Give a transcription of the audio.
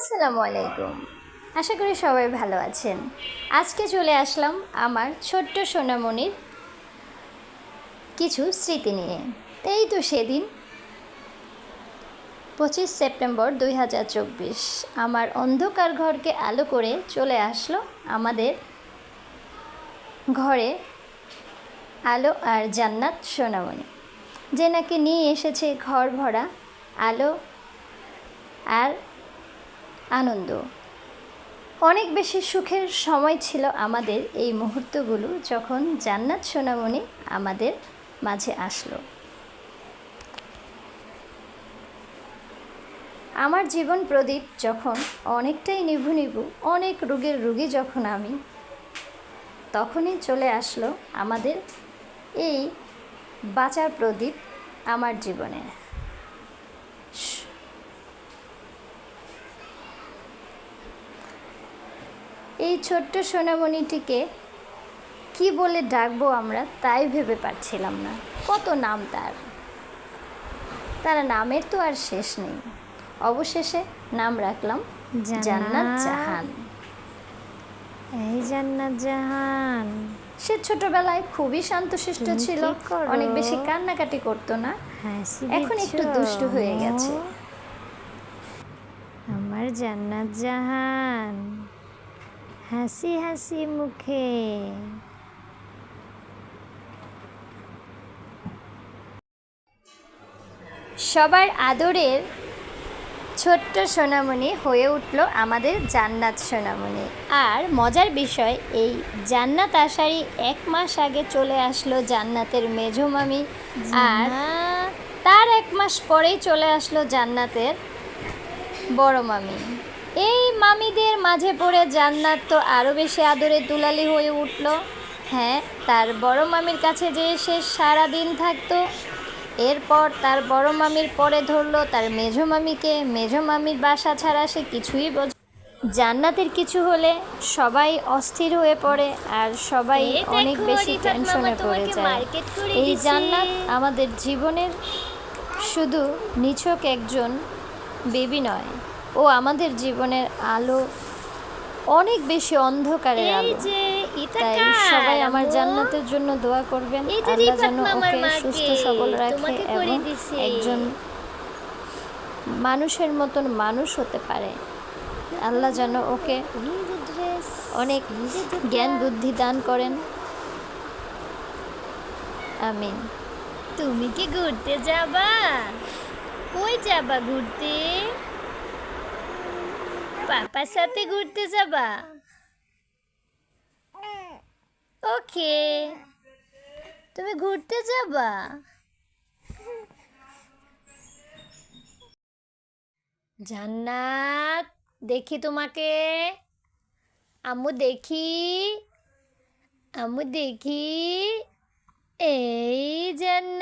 আসসালামু আলাইকুম আশা করি সবাই ভালো আছেন। আজকে চলে আসলাম আমার ছোট্ট সোনামণির কিছু স্মৃতি নিয়ে। এই তো সেদিন পঁচিশ সেপ্টেম্বর দুই হাজার চব্বিশ। আমার অন্ধকার ঘরকে আলো করে চলে আসলো আমাদের ঘরে আলো আর জান্নাত সোনামণি, যে নাকি নিয়ে এসেছে ঘর ভরা আলো আর আনন্দ। অনেক বেশি সুখের সময় ছিল আমাদের এই মুহূর্তগুলো যখন জান্নাত সোনামণি আমাদের মাঝে আসলো। আমার জীবন প্রদীপ যখন অনেকটাই নিভু নিভু, অনেক রোগের রুগী যখন আমি, তখনই চলে আসলো আমাদের এই বাঁচার প্রদীপ আমার জীবনে। এই ছোট্ট সোনামণিটিকে কি বলে ডাকবো আমরা তাই ভেবে পারছিলাম না। কত নাম তার? তার নামের তো আর শেষ নেই। অবশেষে নাম রাখলাম জান্নাত জাহান। এই জান্নাত জাহান। সে ছোটবেলায় খুবই শান্তশিষ্ট ছিল। অনেক বেশি কান্নাকাটি করতো না। এখন একটু? দুষ্টু হয়ে গেছে। আমার জান্নাত জাহান। হাসি হাসি মুখে। সবার আদরের ছোট্ট সোনামণি হয়ে উঠল আমাদের জান্নাত সোনামণি। আর মজার বিষয় এই জান্নাত আসারই এক মাস আগে চলে আসলো জান্নাতের মেঝো মামি আর তার এক মাস পরেই চলে আসলো জান্নাতের বড় মামি। এই মামিদের মাঝে পড়ে জান্নাত তো আরও বেশি আদরে দুলালি হয়ে উঠল। হ্যাঁ তার বড় মামির কাছে যে সে সারাদিন থাকতো। এরপর তার বড় মামির পরে ধরলো তার মেঝো মামিকে। মেঝো মামির বাসা ছাড়া সে কিছুই বোঝ জান্নাতের কিছু হলে সবাই অস্থির হয়ে পড়ে আর সবাই অনেক বেশি টেনশনে পড়ে যায়। এই জান্নাত আমাদের জীবনের শুধু নিছক একজন বেবি নয়। ও আমাদের জীবনের আলো অনেক বেশি অন্ধকারের এই আলো। তাই সবাই আমার জান্নাতের জন্য দোয়া করবেন। আল্লাহ যেন ওকে সুস্থ সবল রাখে এবং একজন মানুষের মতন মানুষ হতে পারে। আল্লাহ যেন ওকে অনেক জ্ঞান বুদ্ধি দান করেন। আমিন। তুমি কি ঘুরতে যাবা? কই যাবা ঘুরতে? পাপার সাথে ঘুরতে যাবা? ওকে। তুমি ঘুরতে যাবা? জান্নাত, দেখি তোমাকে। আম্মু, দেখি। আম্মু, দেখি। এই জান্নাত।